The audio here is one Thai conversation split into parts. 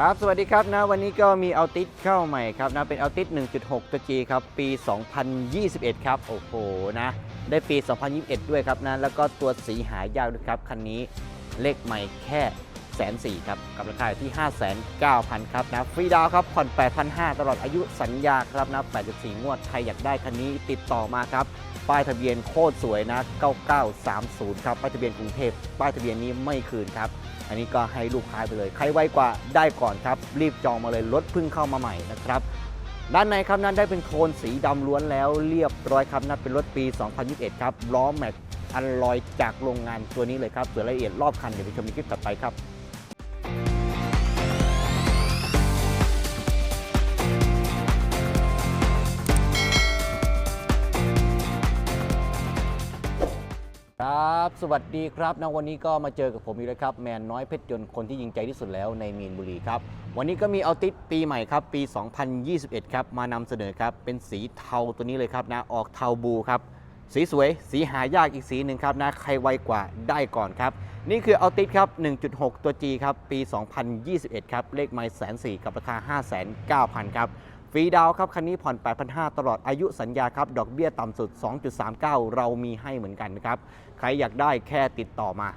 ครับ สวัสดีครับนะวันนี้ก็มีเอาติสเข้าใหม่ครับนะเป็นเอาติส1.6 ตัว G ครับ ปี 2021 ครับ โอ้โหนะ ได้ปี 2021 ด้วยครับนะแล้วก็ตัวสีหายากด้วยครับ คันนี้เลขใหม่แค่ แสนสี่ครับกับราคาอยู่ที่ 5,900ครับนะฟรีดาวครับผ่อน 8,500ตลอดอายุสัญญาครับนะ84 งวด ใครอยากได้คันนี้ติดต่อมาครับป้ายทะเบียนโคตรสวยนะ 9930 ครับป้ายทะเบียนกรุงเทพป้ายทะเบียนนี้ไม่คืนครับ อันนี้ก็ให้ลูกค้าไปเลย ใครไวกว่าได้ก่อนครับ รีบจองมาเลยรถเพิ่งเข้ามาใหม่นะครับด้านในครับนั้นได้เป็นโทนสีดำล้วนแล้วเรียบร้อยครับนั่นเป็นรถปี 2021 ครับล้อแม็กอันลอยจากโรงงานตัวนี้เลยครับส่วนรายละเอียดรอบคันเดี๋ยวไปชมในคลิปต่อไปครับ ครับ สวัสดีครับนะวันนี้ก็มาเจอกับผมอีกแล้วครับ แมนน้อยเพชรยนต์คนที่ยิงใจที่สุดแล้วในมีนบุรีครับ วันนี้ก็มีเอาติสปีใหม่ครับ ปี 2021 ครับ มานำเสนอครับ เป็นสีเทาตัวนี้เลยครับนะ ออกเทาบูครับ สีสวย สีหายากอีกสีหนึ่งครับนะ ใครไวกว่าได้ก่อนครับ นี่คือเอาติสครับ 1.6 ตัว G ครับ ปี 2021 ครับ เลขไมล์แสนสี่กับราคา 5,900 ครับฟรีดาวครับ คันนี้ผ่อน 8,500 ตลอดอายุสัญญาครับ ดอกเบี้ยต่ำสุด 2.39 เรามีให้เหมือนกันนะครับ รอยากได้แค่ติดต่อมา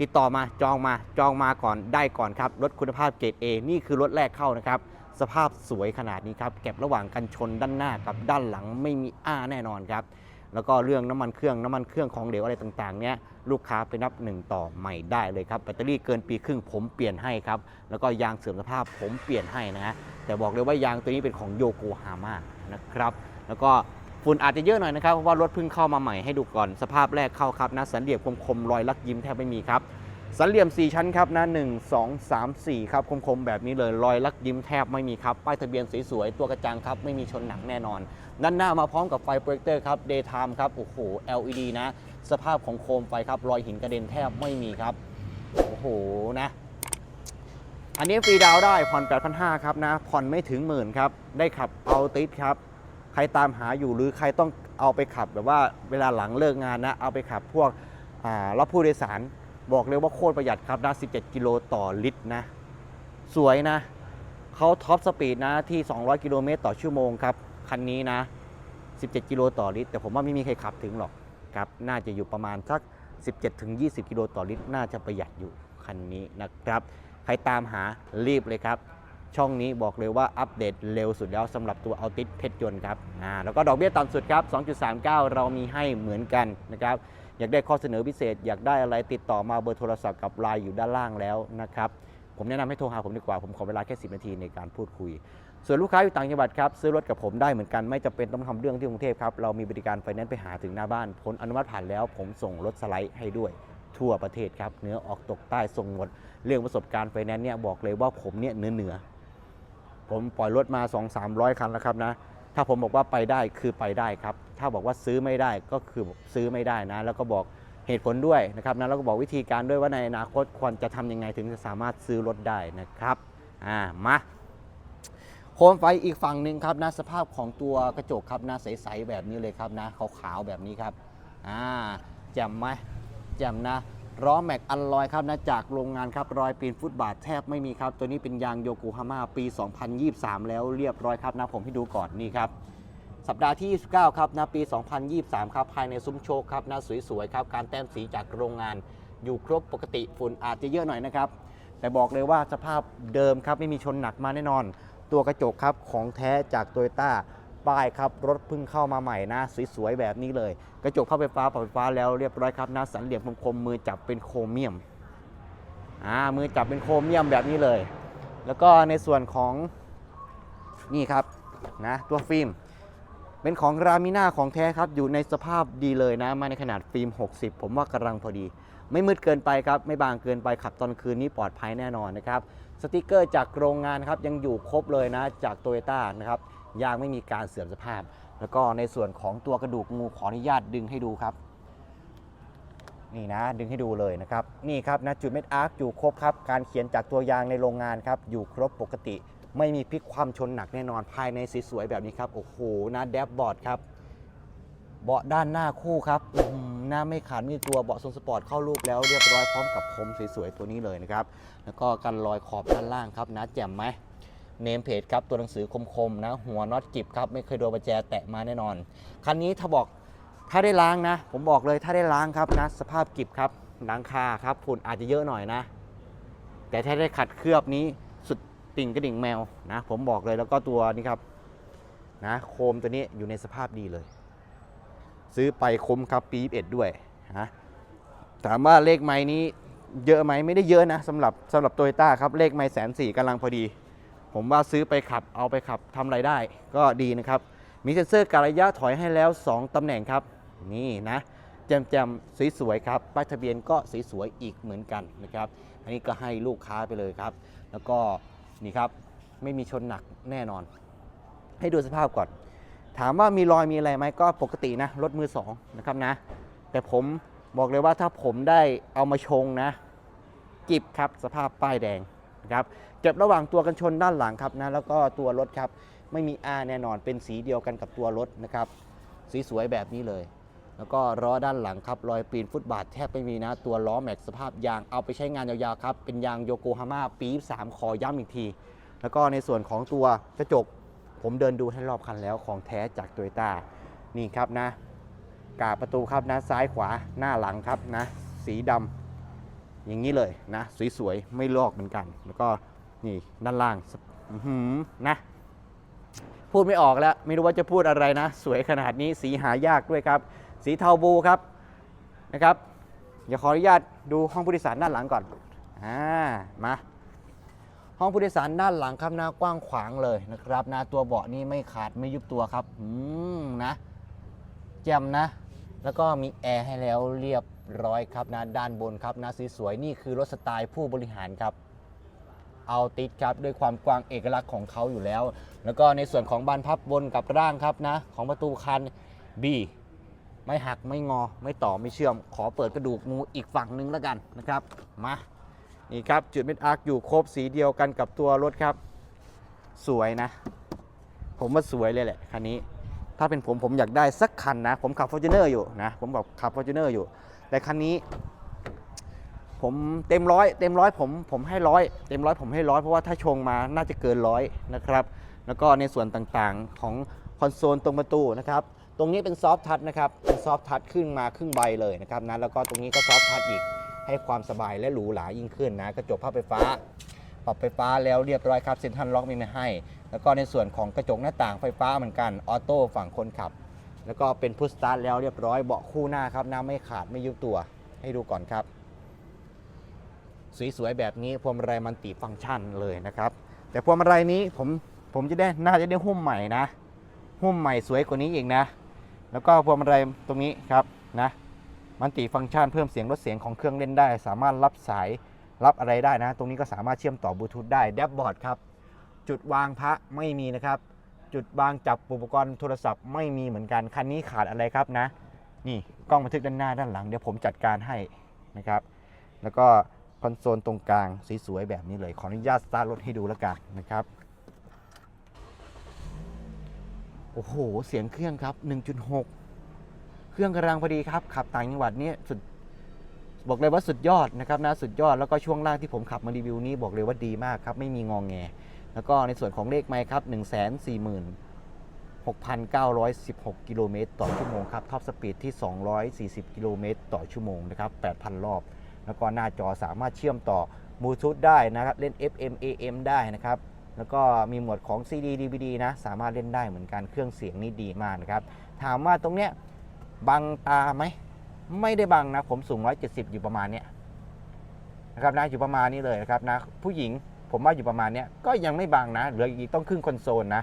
ติดต่อมาจองมาจองมาก่อนได้ก่อนครับรถคุณภาพเกรด A นี่คือรถแรกเข้านะครับ สภาพสวยขนาดนี้ครับ เก็บระหว่างกันชนด้านหน้ากับด้านหลังไม่มีอ้าแน่นอนครับ แล้วก็เรื่องน้ำมันเครื่องน้ำมันเครื่องของเหลวอะไรต่างๆเนี้ยลูกค้าไปนับหนึ่งต่อใหม่ได้เลยครับแบตเตอรี่เกินปีครึ่งผมเปลี่ยนให้ครับแล้วก็ยางเสื่อมสภาพผมเปลี่ยนให้นะฮะแต่บอกเลยว่ายางตัวนี้เป็นของโยโกฮาม่านะครับแล้วก็ ฝุ่นอาจจะเยอะหน่อยนะครับเพราะว่ารถเพิ่งเข้ามาใหม่ให้ดูก่อนสภาพแรกเข้าครับนะสันเหลี่ยมคมๆรอยลักยิ้มแทบไม่มีครับสันเหลี่ยม 4 ชั้นครับนะ1 2 3 4 ครับคมๆแบบนี้เลยรอยลักยิ้มแทบไม่มีครับป้ายทะเบียนสวยๆตัวกระจังครับไม่มีชนหนักแน่นอนด้านหน้ามาพร้อมกับไฟโปรเจคเตอร์ครับ daytime ครับโอ้โห LED นะ สภาพของโคมไฟครับรอยหินกระเด็นแทบไม่มีครับโอ้โหนะอันนี้ฟรีดาวได้ผ่อน8,500ครับนะผ่อนไม่ถึงหมื่นครับได้ขับเอาติสครับ ใครตามหาอยู่หรือใครต้องเอาไปขับแบบว่าเวลาหลังเลิกงานนะ เอาไปขับพวกรับผู้โดยสารบอกเลยว่าโคตรประหยัดครับนะ 17 กิโลต่อลิตรนะ สวยนะ เขาท็อปสปีดนะที่ 200 กิโลเมตรต่อชั่วโมงครับ คันนี้นะ 17 กิโลต่อลิตร แต่ผมว่าไม่มีใครขับถึงหรอกครับ น่าจะอยู่ประมาณสัก 17-20 กิโลต่อลิตร น่าจะประหยัดอยู่คันนี้นะครับ ใครตามหารีบเลยครับ ช่องนี้บอกเลยว่าอัปเดตเร็วสุดแล้วสำหรับตัวเอาติสเพชรยนต์ครับอ่าแล้วก็ดอกเบี้ยต่ำสุดครับ 2.39 เรามีให้เหมือนกันนะครับอยากได้ข้อเสนอพิเศษ อยากได้อะไรติดต่อมาเบอร์โทรศัพท์กับไลน์อยู่ด้านล่างแล้วนะครับผมแนะนำให้โทรหาผมดีกว่า ผมขอเวลาแค่ 10 นาทีในการพูดคุย ส่วนลูกค้าอยู่ต่างจังหวัดครับ ซื้อรถกับผมได้เหมือนกัน ไม่จำเป็นต้องทำเรื่องที่กรุงเทพครับ เรามีบริการไฟแนนซ์ไปหาถึงหน้าบ้าน ผลอนุมัติผ่านแล้ว ผมส่งรถสไลด์ให้ด้วย ทั่วประเทศครับเหนือออกตกใต้ส่งหมด เรื่องประสบการณ์ไฟแนนซ์เนี่ยบอกเลยว่าผมเนี่ยเหนือเหนือ ผมปล่อยรถมา 2 3 0 0 คันแล้วครับนะ ถ้าผมบอกว่าไปได้คือไปได้ครับ ถ้าบอกว่าซื้อไม่ได้ก็คือซื้อไม่ได้นะ แล้วก็บอกเหตุผลด้วยนะครับนะแล้วก็บอกวิธีการด้วยว่าในอนาคตควรจะทำยังไงถึงจะสามารถซื้อรถได้นะครับอ่ามาโคมไฟอีกฝั่งหนึ่งครับนะสภาพของตัวกระจกครับนะใสๆแบบนี้เลยครับนะขาวๆแบบนี้ครับอ่าแจ่มไหมแจ่มนะ ล้อแม็กอันลอยครับนะจากโรงงานครับรอยปีนฟุตบาทแทบไม่มีครับ ตัวนี้เป็นยางโยโกฮาม่าปี 2023 แล้วเรียบร้อยครับนะผมให้ดูก่อนนี่ครับ สัปดาห์ที่ 29 ครับนะปี 2023 ครับภายในซุ้มโชคครับนะสวยๆครับการแต้มสีจากโรงงานอยู่ครบปกติฝุ่นอาจจะเยอะหน่อยนะครับ แต่บอกเลยว่าสภาพเดิมครับไม่มีชนหนักมาแน่นอน ตัวกระจกครับของแท้จากโตโยต้า ป้ายครับ รถเพิ่งเข้ามาใหม่นะ สวยๆแบบนี้เลย กระจกเข้าไฟฟ้าปรับไฟฟ้าแล้วเรียบร้อยครับนะสันเหลี่ยมคมมือจับเป็นโครเมียมอ่ามือจับเป็นโครเมียมแบบนี้เลย แล้วก็ในส่วนของนี่ครับนะตัวฟิล์มเป็นของรามิน่าของแท้ครับ อยู่ในสภาพดีเลยนะ มาในขนาดฟิล์ม 60 ผมว่ากำลังพอดี ไม่มืดเกินไปครับ ไม่บางเกินไปขับตอนคืนนี้ปลอดภัยแน่นอนนะครับ สติกเกอร์จากโรงงานครับยังอยู่ครบเลยนะจากโตโยต้านะครับ ยางไม่มีการเสื่อมสภาพ แล้วก็ในส่วนของตัวกระดูกงูขออนุญาตดึงให้ดูครับ นี่นะดึงให้ดูเลยนะครับ นี่ครับนะจุดเม็ดอาร์คอยู่ครบครับ การเขียนจากตัวยางในโรงงานครับ อยู่ครบปกติ ไม่มีพลิกความชนหนักแน่นอนภายในสวยๆแบบนี้ครับ โอ้โหนะแดบบอร์ดครับเบาะด้านหน้าคู่ครับอื้อหือหน้าไม่ขาดมีตัวเบาะทรงสปอร์ตเข้ารูปแล้วเรียบร้อยพร้อมกับคมสวยๆตัวนี้เลยนะครับ แล้วก็กันรอยขอบด้านล่างครับนะแจ่มไหม เนมเพจครับตัวหนังสือคมๆนะ หัวน็อตจิบครับไม่เคยโดนประแจแตะมาแน่นอน คันนี้ถ้าบอกถ้าได้ล้างนะ ผมบอกเลยถ้าได้ล้างครับนะสภาพกิบครับหลังคาครับฝุ่นอาจจะเยอะหน่อยนะ แต่ถ้าได้ขัดเคลือบนี้สุดติ่งกระดิ่งแมวนะ ผมบอกเลยแล้วก็ตัวนี้ครับนะโคมตัวนี้อยู่ในสภาพดีเลย ซื้อไปคมครับปี21ด้วยนะถามว่าเลขไม้นี้เยอะไหมไม่ได้เยอะนะสำหรับสำหรับโตโยต้าครับเลขไม้แสนสี่กำลังพอดี ผมว่าซื้อไปขับเอาไปขับทำไรายได้ ก็ดีนะครับ มีเซ็นเซอร์การระยะถอยให้แล้ว 2 ตำแหน่งครับ นี่นะแจมๆสวยๆครับป้ายทะเบียนก็สวยๆอีกเหมือนกันนะครับ อันนี้ก็ให้ลูกค้าไปเลยครับ แล้วก็นี่ครับไม่มีชนหนักแน่นอน ให้ดูสภาพก่อน ถามว่ามีรอยมีอะไรไหมก็ปกตินะรถมือสองนะครับนะ แต่ผมบอกเลยว่าถ้าผมได้เอามาชงนะ กิบครับสภาพป้ายแดง นะครับเก็บระหว่างตัวกันชนด้านหลังครับนะแล้วก็ตัวรถครับไม่มีอาแน่นอนเป็นสีเดียวกันกับตัวรถนะครับสีสวยแบบนี้เลย แล้วก็ล้อด้านหลังครับรอยปีนฟุตบาทแทบไม่มีนะ ตัวล้อแม็กสภาพยางเอาไปใช้งานยาวๆครับเป็นยางโยโกฮาม่าปี3ขอย้ำอีกที แล้วก็ในส่วนของตัวกระจกผมเดินดูให้รอบคันแล้วของแท้จากโตโยต้านี่ครับนะกาประตูครับนะซ้ายขวาหน้าหลังครับนะสีดำ อย่างนี้เลยนะ สวยๆ ไม่ลอกเหมือนกัน แล้วก็นี่ด้านล่างนะ พูดไม่ออกแล้ว ไม่รู้ว่าจะพูดอะไรนะ สวยขนาดนี้สีหายากด้วยครับ สีเทาบูครับนะครับอย่าขออนุญาตดูห้องผู้โดยสารด้านหลังก่อนอ่ามาห้องผู้โดยสารด้านหลังครับหน้ากว้างขวางเลยนะครับหน้าตัวเบาะนี่ไม่ขาดไม่ยุบตัวครับอืมนะแจ่มนะ แล้วก็มีแอร์ให้แล้วเรียบ ร้อยครับนะด้านบนครับนะสีสวยนี่คือรถสไตล์ผู้บริหารครับเอาติดครับด้วยความกว้างเอกลักษณ์ของเขาอยู่แล้ว แล้วก็ในส่วนของบานพับบนกับร่างครับนะ ของประตูคัน B ไม่หักไม่งอไม่ต่อไม่เชื่อม ขอเปิดกระดูกงูอีกฝั่งหนึงแล้วกันนะครับมานี่ครับจุดเม็ดอาร์คอยู่ครบสีเดียวกันกับตัวรถครับ สวยนะ ผมว่าสวยเลยแหละคันนี้ ถ้าเป็นผมผมอยากได้สักคันนะ ผมขับ f o r t u n e r อยู่นะ ผมบอกขับ f o r t u n e r อยู่ แต่คันนี้ ผมเต็มร้อยเต็มร้อยผมผมให้ร้อยเต็มร้อยผมให้ร้อยเพราะว่าถ้าชงมาน่าจะเกินร้อยนะครับ แล้วก็ในส่วนต่างๆของคอนโซลตรงประตูนะครับ ตรงนี้เป็นซอฟทัชนะครับเป็นซอฟทัชขึ้นมาครึ่งใบเลยนะครับนะแล้วก็ตรงนี้ก็ซอฟทัชอีกให้ความสบายและหรูหรายิ่งขึ้นนะกระจกภาพไฟฟ้า ปรับไฟฟ้าแล้วเรียบร้อยครับเซ็นทรัลล็อกมีมาให้ แล้วก็ในส่วนของกระจกหน้าต่างไฟฟ้าเหมือนกันออโต้ฝั่งคนขับ แล้วก็เป็นพุชสตาร์ทแล้วเรียบร้อยเบาะคู่หน้าครับน้ำไม่ขาดไม่ยุบตัวให้ดูก่อนครับ สวยๆแบบนี้พวงมาลัยมันติฟังก์ชันเลยนะครับ แต่พวงมาลัยนี้ผมผมจะได้น่าจะได้หุ้มใหม่นะ หุ้มใหม่สวยกว่านี้อีกนะ แล้วก็พวงมาลัยตรงนี้ครับนะมันติฟังก์ชันเพิ่มเสียงลดเสียงของเครื่องเล่นได้ สามารถรับสายรับอะไรได้นะ ตรงนี้ก็สามารถเชื่อมต่อบลูทูธได้แดชบอร์ดครับ จุดวางพระไม่มีนะครับ จุดวางจับอุปกรณ์โทรศัพท์ไม่มีเหมือนกันคันนี้ขาดอะไรครับนะ นี่กล้องบันทึกด้านหน้าด้านหลังเดี๋ยวผมจัดการให้นะครับ แล้วก็คอนโซลตรงกลางสสวยๆแบบนี้เลยขออนุญาตสตาร์ทรถให้ดูแล้วกันนะครับโอ้โห เสียงเครื่องครับ 1.6 เครื่องกำลังพอดีครับ ขับต่างจังหวัดนี่สุด บอกเลยว่าสุดยอดนะครับนะ สุดยอด แล้วก็ช่วงล่างที่ผมขับมารีวิวนี้บอกเลยว่าดีมากครับ ไม่มีงองแง แล้วก็ในส่วนของเลขไมค์ครับ 1 4 6,916 กิโลเมตรต่อชั่วโมงครับ ท็อปสปีดที่ 240 กิโลเมตรต่อชั่วโมงนะครับ 8,000 รอบ แล้วก็หน้าจอสามารถเชื่อมต่อบลูทูธได้นะครับ เล่น FM AM ได้นะครับ แล้วก็มีหมวดของ CD DVD นะ สามารถเล่นได้เหมือนกัน เครื่องเสียงนี่ดีมากนะครับ ถามว่าตรงเนี้ยบังตาไหม ไม่ได้บังนะ ผมสูง 170 อยู่ประมาณเนี้ยนะครับนะ อยู่ประมาณนี้เลยนะครับนะ ผู้หญิง ผมว่าอยู่ประมาณนี้ก็ยังไม่บังนะเหลืออีกต้องครึ่งคอนโซลนะ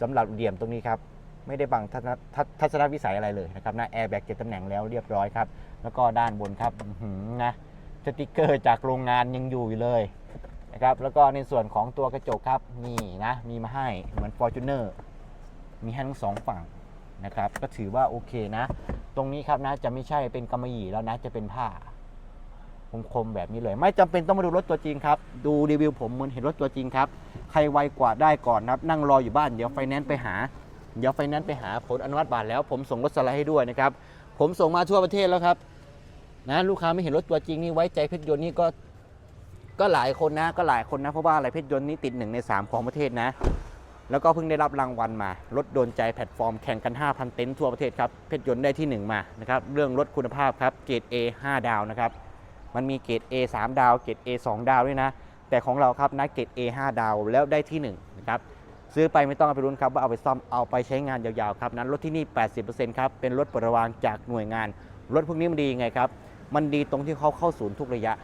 สำหรับเหลี่ยมตรงนี้ครับ ไม่ได้บังทัศนวิสัยอะไรเลยนะครับนะแอร์แบ็กเจ็ดตำแหน่งแล้วเรียบร้อยครับ แล้วก็ด้านบนครับนะสติกเกอร์จากโรงงานยังอยู่อยู่เลยนะครับแล้วก็ในส่วนของตัวกระจกครับนี่นะมีมาให้เหมือน Fortuner มีให้ทั้งสองฝั่งนะครับ ก็ถือว่าโอเคนะ ตรงนี้ครับนะจะไม่ใช่เป็นกำมะหยี่แล้วนะจะเป็นผ้า คมๆแบบนี้เลย ไม่จำเป็นต้องมาดูรถตัวจริงครับ ดูรีวิวผมเหมือนเห็นรถตัวจริงครับ ใครไวกว่าได้ก่อนนะครับ นั่งรออยู่บ้านเดี๋ยวไฟแนนซ์ไปหา เดี๋ยวไฟแนนซ์ไปหาผลอนุมัติบาทแล้ว ผมส่งรถสไลด์ให้ด้วยนะครับ ผมส่งมาทั่วประเทศแล้วครับ นะลูกค้าไม่เห็นรถตัวจริงนี่ไว้ใจเพชรยนต์นี่ก็ก็หลายคนนะก็หลายคนนะเพราะว่าอะไรเพชรยนต์นี่ติดหนึ่งใน 3 ของประเทศนะ แล้วก็เพิ่งได้รับรางวัลมา รถโดนใจแพลตฟอร์มแข่งกัน 5,000 เต็นท์ทั่วประเทศครับเพชรยนต์ได้ที่ 1 มานะครับเรื่องรถคุณภาพครับเกรด A 5 ดาวนะครับ มันมีเกรด A 3 ดาว เกรด A 2 ดาวด้วยนะ แต่ของเราครับนะเกรด A 5 ดาวแล้วได้ที่1นะครับซื้อไปไม่ต้องเอาไปรุ้นครับว่าเอาไปซ่อมเอาไปใช้งานยาวๆครับนั้นรถที่นี่ 80%ครับเป็นรถประวางจากหน่วยงาน รถพวกนี้มันดียังไงครับ มันดีตรงที่เขาเข้าศูนย์ทุกระยะ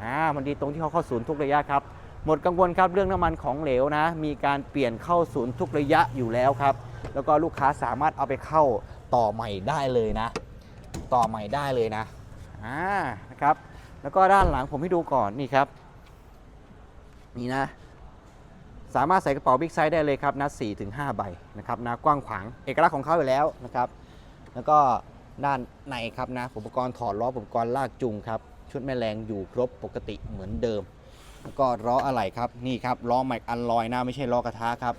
อ่ามันดีตรงที่เขาเข้าศูนย์ทุกระยะครับหมดกังวลครับเรื่องน้ำมันของเหลวนะ มีการเปลี่ยนเข้าศูนย์ทุกระยะอยู่แล้วครับ แล้วก็ลูกค้าสามารถเอาไปเข้าต่อใหม่ได้เลยนะ ต่อใหม่ได้เลยนะอ่านะครับ แล้วก็ด้านหลังผมให้ดูก่อนนี่ครับ นี่นะ สามารถใส่กระเป๋าบิ๊กไซส์ได้เลยครับนะ4ถึง5ใบนะครับนะกว้างขวางเอกลักษณ์ของเขาอยู่แล้วนะครับ แล้วก็ด้านในครับนะอุปกรณ์ถอดล้ออุปกรณ์ลากจูงครับชุดแม่แรงอยู่ครบปกติเหมือนเดิม แล้วก็ล้ออะไหล่ครับนี่ครับล้อแม็กอันลอยนะไม่ใช่ล้อกระทะครับ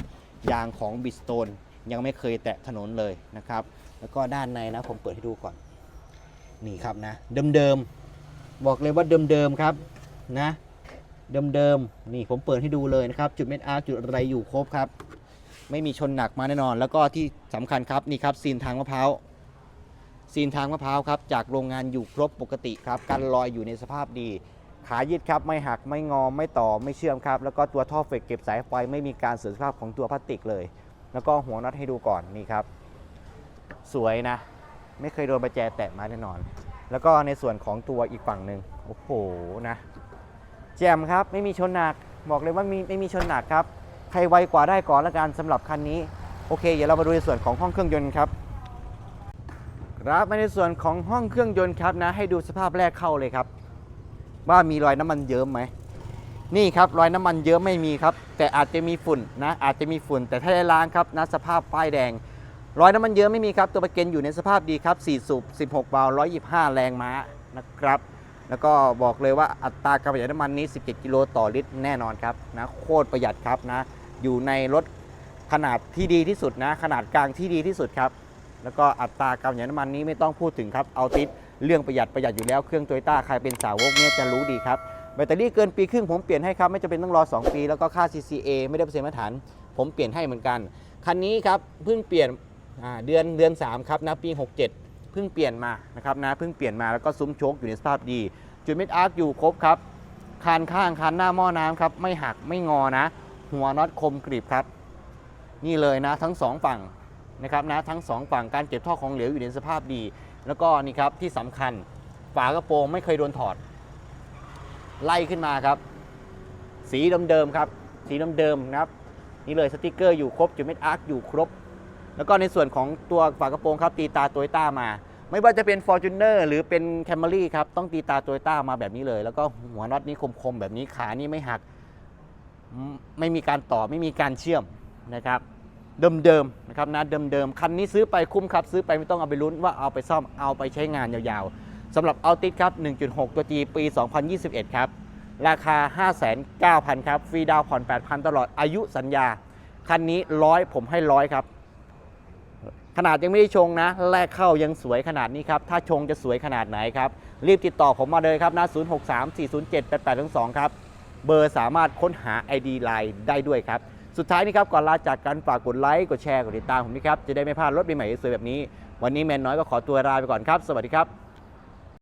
ยางของบิสโตนยังไม่เคยแตะถนนเลยนะครับ แล้วก็ด้านในนะผมเปิดให้ดูก่อน นี่ครับนะ เดิมๆ บอกเลยว่าเดิมๆครับนะเดิมๆนี่ผมเปิดให้ดูเลยนะครับ จุดเม็ดอาร์จุดอะไรอยู่ครบครับ ไม่มีชนหนักมาแน่นอน แล้วก็ที่สำคัญครับนี่ครับซีนทางมะพร้าวซีนทางมะพร้าวครับจากโรงงานอยู่ครบปกติครับกันลอยอยู่ในสภาพดี ขายืดครับไม่หักไม่งอไม่ต่อไม่เชื่อมครับ แล้วก็ตัวท่อเฟกเก็บสายไฟไม่มีการเสื่อมสภาพของตัวพลาสติกเลย แล้วก็หัวน็อตให้ดูก่อนนี่ครับ สวยนะ ไม่เคยโดนประแจแตะมาแน่นอน แล้วก็ในส่วนของตัวอีกฝั่งหนึ่งโอ้โหนะแจ่มครับไม่มีชนหนักบอกเลยว่ามีไม่มีชนหนักครับใครไวกว่าได้ก่อนละกันสำหรับคันนี้โอเคเดี๋ยวเรามาดูในส่วนของห้องเครื่องยนต์ครับครับมาในส่วนของห้องเครื่องยนต์ครับนะ ให้ดูสภาพแรกเข้าเลยครับ ว่ามีรอยน้ำมันเยิ้มไหมนี่ครับรอยน้ำมันเยิ้มไม่มีครับ แต่อาจจะมีฝุ่นนะอาจจะมีฝุ่น แต่ถ้าได้ล้างครับนะสภาพป้ายแดง รอยน้ำมันเยิ้มไม่มีครับ ตัวประกันอยู่ในสภาพดีครับ 4 สูบ 16 วาล์ว 125 แรงม้านะครับ แล้วก็บอกเลยว่าอัตราการประหยัดน้ำมันนี้ 17 กิโลต่อลิตรแน่นอนครับนะโคตรประหยัดครับนะ อยู่ในรถขนาดที่ดีที่สุดนะ ขนาดกลางที่ดีที่สุดครับ แล้วก็อัตราการประหยัดน้ำมันนี้ไม่ต้องพูดถึงครับเอาติดเรื่องประหยัดประหยัดอยู่แล้วเครื่องโตโยต้าใครเป็นสาวกเนี่ยจะรู้ดีครับแบตเตอรี่เกินปีครึ่งผมเปลี่ยนให้ครับไม่จำเป็นต้องรอ 2 ปี แล้วก็ค่า CCA ไม่ได้เปอร์เซ็นต์มาตรฐาน ผมเปลี่ยนให้เหมือนกัน คันนี้ครับเพิ่งเปลี่ยน เดือนเดือน 3 ครับนะปี 67 เพิ่งเปลี่ยนมานะครับนะเพิ่งเปลี่ยนมาแล้วก็ซุ้มโชคอยู่ในสภาพดี จุดเม็ดอาร์คอยู่ครบครับคานข้างคานหน้าหม้อน้ำครับไม่หักไม่งอนะ หัวน็อตคมกริบครับ นี่เลยนะทั้งสองฝั่งนะครับนะทั้งสองฝั่งการเก็บท่อของเหลวอยู่ในสภาพดี แล้วก็นี่ครับที่สำคัญฝากระโปรงไม่เคยโดนถอด ไล่ขึ้นมาครับ สีเดิมๆครับ สีเดิมๆนะครับ นี่เลยสติกเกอร์อยู่ครบจุดเม็ดอาร์คอยู่ครบ แล้วก็ในส่วนของตัวฝากระโปรงครับตีตาโตโยต้ามา ไม่ว่าจะเป็น f o r t u n e r หรือเป็น Camry ครับต้องตีตาโตโยต้ามาแบบนี้เลย แล้วก็หัวน็อตนี้คมๆแบบนี้ขานี่ไม่หัก ไม่มีการต่อไม่มีการเชื่อมนะครับเดิมๆนะครับนะเดิมๆคันนี้ซื้อไปคุ้มครับ ซื้อไปไม่ต้องเอาไปลุ้นว่าเอาไปซ่อมเอาไปใช้งานยาวๆสำหรับเอาติดครับ 1.6 ตัว G ปี 2021 ครับ ราคา 59,000 ครับ ฟรีดาวน์ผ่อน 8,000 ตลอดอายุสัญญา คันนี้ร้อยผมให้ร้อยครับ ขนาดยังไม่ได้ชงนะ แรกเข้ายังสวยขนาดนี้ครับ ถ้าชงจะสวยขนาดไหนครับ รีบติดต่อผมมาเลยครับนะ 0634078822 ครับ เบอร์สามารถค้นหา ID Line ได้ด้วยครับ สุดท้ายนี้ครับก่อนลาจากกันฝากกดไลค์กดแชร์กดติดตามผมนี่ครับ จะได้ไม่พลาดรถใหม่ๆสวยแบบนี้ วันนี้แมนน้อยก็ขอตัวลาไปก่อนครับ สวัสดีครับ